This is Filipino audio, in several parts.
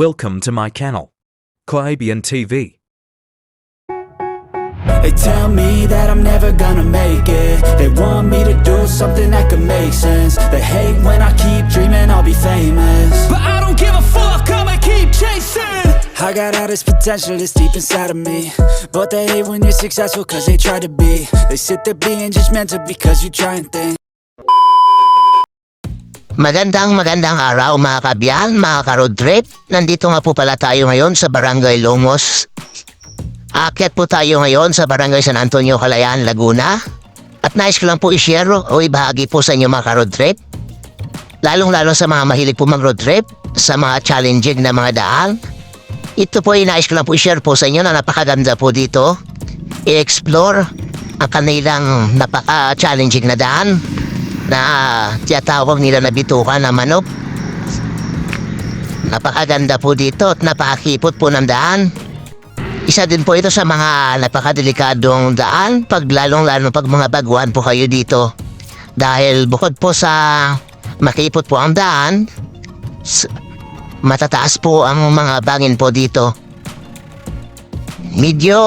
Welcome to my channel. Quabian TV. They tell me that I'm never gonna make it. They want me to do something that could make sense. They hate when I keep dreaming I'll be famous. But I don't give a fuck, I'ma keep chasing. I got all this potential that's deep inside of me. But they hate when you're successful cause they try to be. They sit there being judgmental because you try and think Magandang magandang araw mga kabyan, mga ka-road trip. Nandito nga po pala tayo ngayon sa Barangay Longos. Akyat po tayo ngayon sa Barangay San Antonio, Calayan, Laguna. At nais ko lang po i-share o ibahagi po sa inyo mga ka-road trip. Lalong-lalo sa mga mahilig po mag-road trip, sa mga challenging na mga daan. Ito po ay nais ko lang po i-share po sa inyo na napakaganda po dito. I-explore ang kanilang napaka-challenging na daan na tiyatawag nila na bituka na manok. Napakaganda po dito at napakakipot po ng daan. Isa din po ito sa mga napakadelikadong daan pag lalong-lalo pag mga baguhan po kayo dito. Dahil bukod po sa makipot po ang daan, matataas po ang mga bangin po dito. Medyo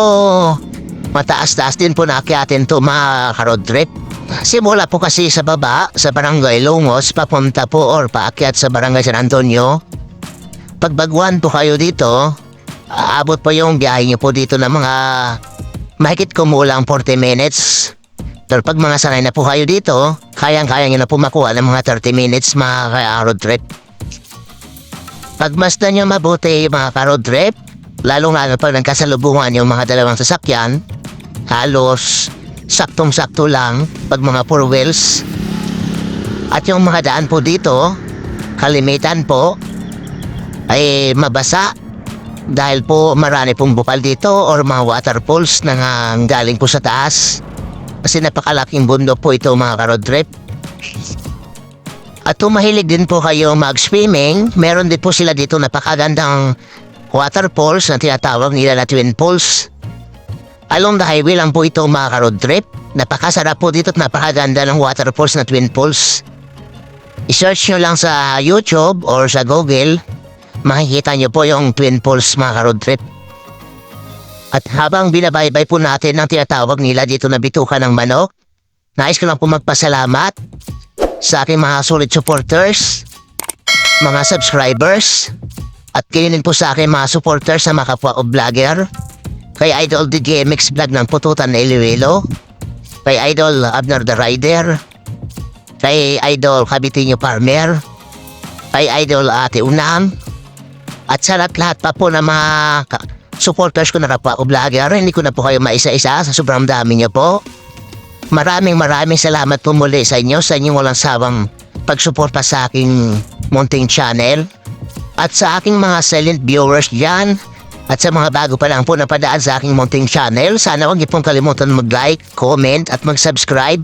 mataas-taas din po naakyatin to mga ka-road trip. Simula po kasi sa baba, sa barangay Longos, papunta po or paakyat sa barangay San Antonio. Pagbaguan po kayo dito, aabot po yung biyahe niyo po dito ng mga mahigit kumulang 40 minutes. Pero pag mga sanay na po kayo dito, kayang-kaya niyo na po makuha ng mga 30 minutes mga ka-road trip. Pagmasdan niyo mabuti mga ka-road trip, lalong-lalo pag nagkasalubungan yung mga dalawang sasakyan, halos saktong-sakto lang pag mga four wheels. At yung mga daan po dito, kalimitan po, ay mabasa dahil po marami pong bukal dito or mga waterfalls na nga galing po sa taas. Kasi napakalaking bundok po ito mga ka-road trip. At kung mahilig din po kayo mag-swimming, meron din po sila dito napakagandang waterfalls na tinatawag nila na Twin Falls. Along the highway lang po ito mga ka-road trip. Napakasarap po dito at napakaganda ng waterfalls na Twin Falls. I-search nyo lang sa YouTube or sa Google. Makikita nyo po yung Twin Falls mga ka-road trip. At habang binabaybay po natin ang tinatawag nila dito na bituka ng manok, nais ko lang po magpasalamat sa aking mga solid supporters, mga subscribers, at kayo po sa aking mga supporters sa mga kapwa ko vlogger kay Idol DJ MX Vlog ng Pututan na Iloilo, kay Idol Abner the Rider, kay Idol Cabitinho Farmer, kay Idol Ate Unam, at sa lahat-lahat pa po ng mga supporters ko na kapwa ko vlogger, hindi ko na po kayo maisa-isa sa sobrang dami niyo po. Maraming maraming salamat po muli sa inyo, sa inyong walang sawang pagsuporta sa aking munting channel. At sa aking mga silent viewers dyan, at sa mga bago pa lang po na padaan sa aking munting channel, sana huwag niyo pong kalimutan mag-like, comment at mag-subscribe.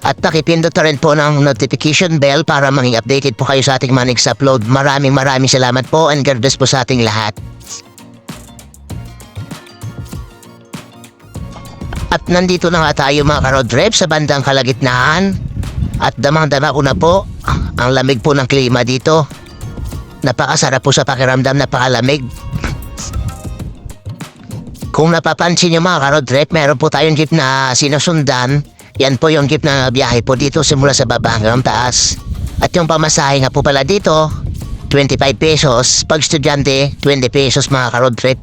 At nakipindot na rin po ng notification bell para maging updated po kayo sa ating mga next upload. Maraming maraming salamat po and God bless po sa ating lahat. At nandito na nga tayo mga ka-road trip sa bandang kalagitnaan. At damang-dama ko na po ang lamig po ng klima dito. Napakasarap po sa pakiramdam, napakalamig. Kung napapansin nyo mga ka-road trip, meron po tayong jeep na sinusundan. Yan po yung jeep na biyahe po dito simula sa baba hanggang taas. At yung pamasahe nga po pala dito, 25 pesos. Pag estudyante, 20 pesos mga ka-road trip.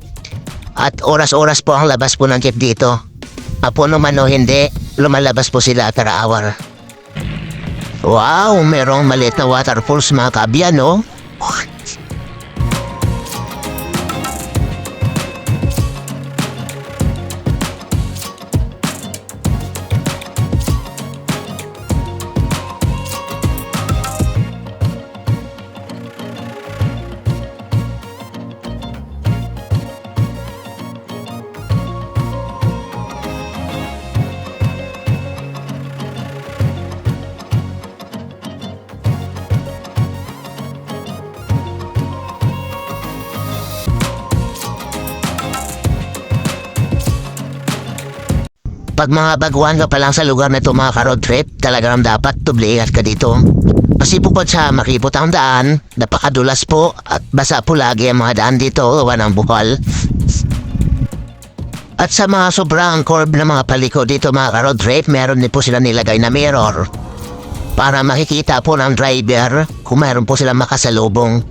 At oras-oras po ang labas po ng jeep dito. Apo naman o hindi, lumalabas po sila per hour. Wow, merong maliit na waterfalls mga kabyan, no? Pag mga baguhan ka pa lang sa lugar na ito mga ka-road trip, talagang dapat tubligat ka dito. Kasi bukod sa makipot ang daan, napakadulas po at basa po lagi ang mga daan dito, gawa ng bukal. At sa mga sobrang curve na mga paliko dito mga ka-road trip, meron din po sila nilagay na mirror para makikita po ng driver kung meron po silang makasalubong.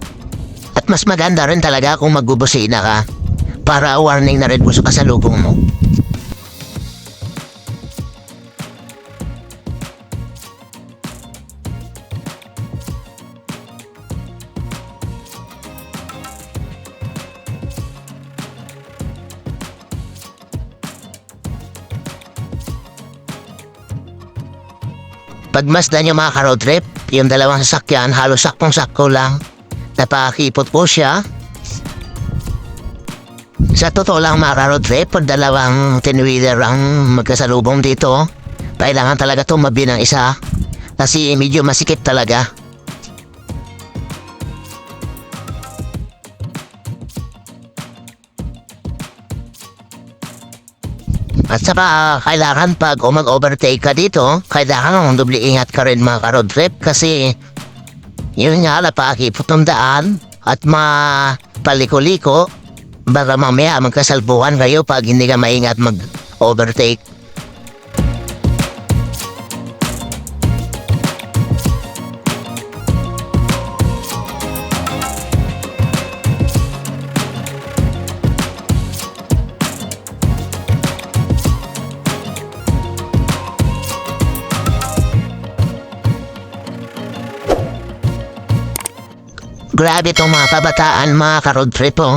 At mas maganda rin talaga kung magbubusina ka para warning na rin po sa kasalubong mo. Pagmasdan yung mga ka-road trip, yung dalawang sasakyan halos sakpong-sakto lang. Napakipot po siya. Sa totoo lang mga ka-road trip, pag dalawang tinwheeler ang magkasalubong dito, kailangan talaga tumabi ng isa. Kasi medyo masikip talaga. At saka kailangan pag o mag-overtake ka dito, kailangan ang doble ingat ka rin mga ka-road trip kasi yun nga napakipot ng daan at mapaliko-liko baka mamaya magkasalpuhan kayo pag hindi ka maingat mag-overtake. Grabe tong mga kabataan, mga ka-road trip oh.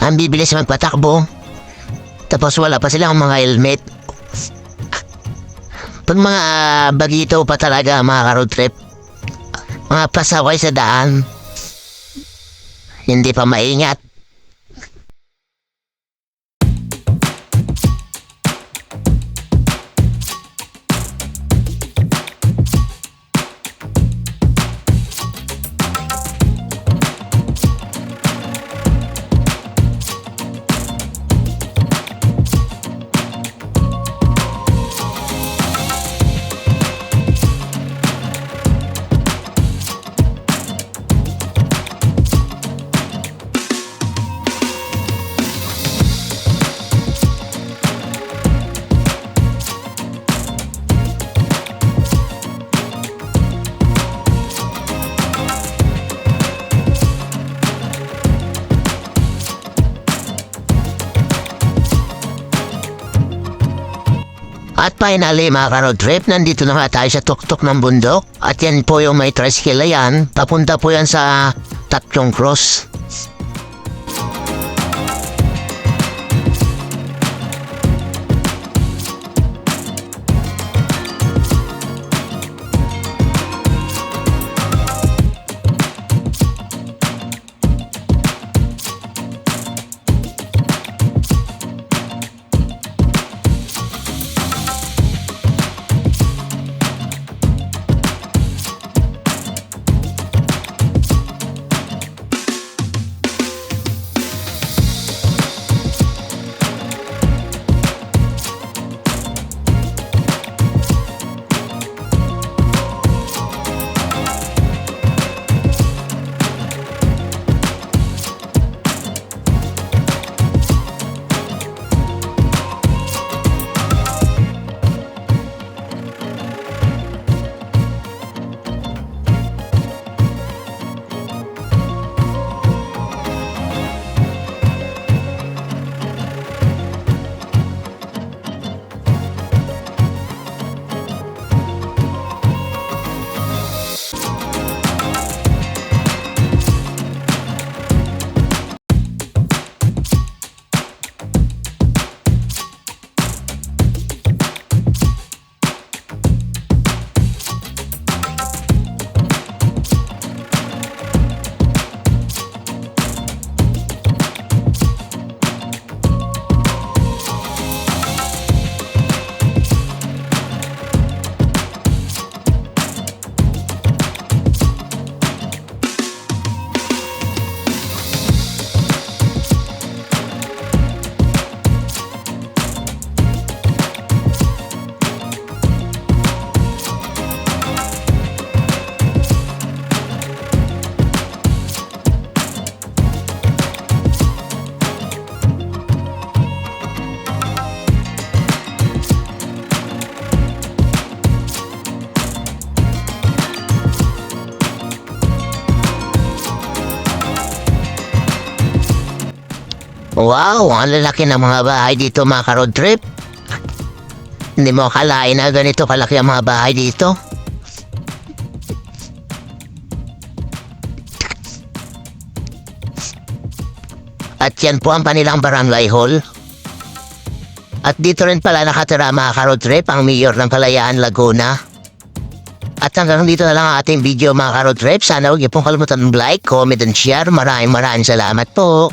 Ang bibilis magpatakbo. Tapos wala pa silang mga helmet. Pag mga ah, bagito pa talaga mga ka-road trip. Mga pasaway sa daan. Hindi pa maingat. At finally mga ka-road trip, nandito na nga tayo sa tuktok ng bundok. At yan po yung may tricycle yan. Papunta po yan sa Tatlong Cross. Wow, ang lalaki ng mga bahay dito mga ka-road trip. Hindi mo akalain na ganito kalaki ang mga bahay dito. At yan po ang panilang barangay hall. At dito rin pala nakatira mga ka-road trip ang mayor ng Palayaan, Laguna. At hanggang dito na lang ang ating video mga ka-road trip. Sana huwag niyo pong kalimutan mag-like, comment, and share. Maraming maraming salamat po.